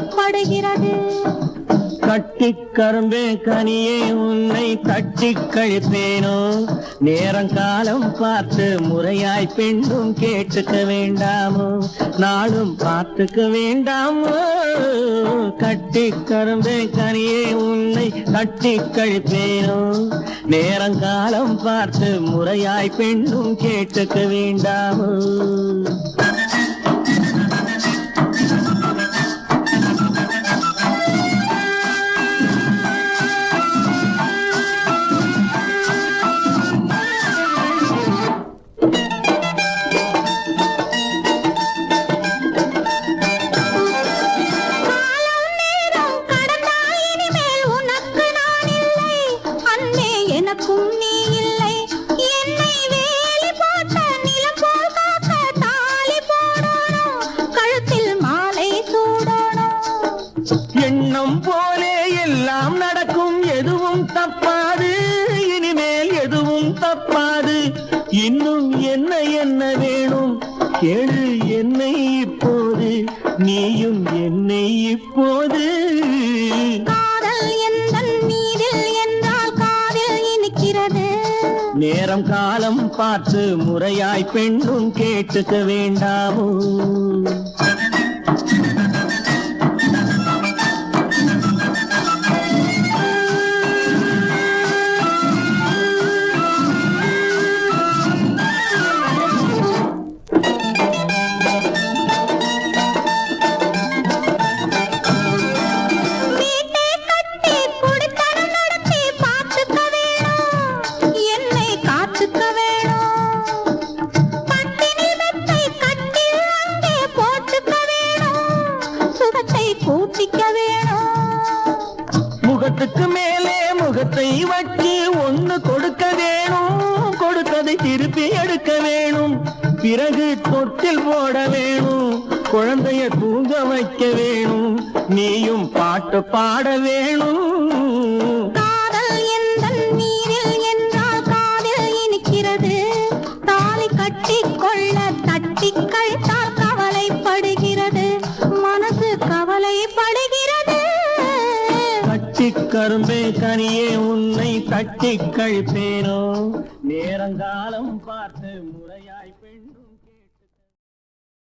படுகிறது கட்டி கரும்பே கனியே உன்னை தட்டி கழிப்பேனோ? நேரம் காலம் பார்த்து முறையாய் பெண்ணும் கேட்டுக்க வேண்டாமோ? நாளும் பார்த்துக்க வேண்டாமோ? கட்டி கரும்பே கனியே உன்னை தட்டி கழிப்பேனோ? நேரம் காலம் பார்த்து முறையாய் பெண்ணும் கேட்டுக்க வேண்டாமோ? எண்ணம் போலே எல்லாம் நடக்கும். எதுவும் தப்பாது. இனிமேல் எதுவும் தப்பாது. இன்னும் என்ன என்ன வேணும்? கேளு என்னை இப்போது. நீயும் என்னை இப்போது. நேரம் காலம் பார்த்து முறையாய் பெண்ணும் கேட்டுக்க வேண்டாமோ? அதை திருப்பி எடுக்க வேணும். பிறகு தொட்டில் போட வேணும். குழந்தைய தூங்க வைக்க வேணும். நீயும் பாட்டு பாட வேணும். கொள்ள தட்டி கழித்தால் கவலைப்படுகிறது. மனசு கவலைப்படுகிறது. கரும்பே கனியே உன்னை தட்டி கழிப்பேனோ? நேரங்காலம் பார்த்து முறையாய் பெண்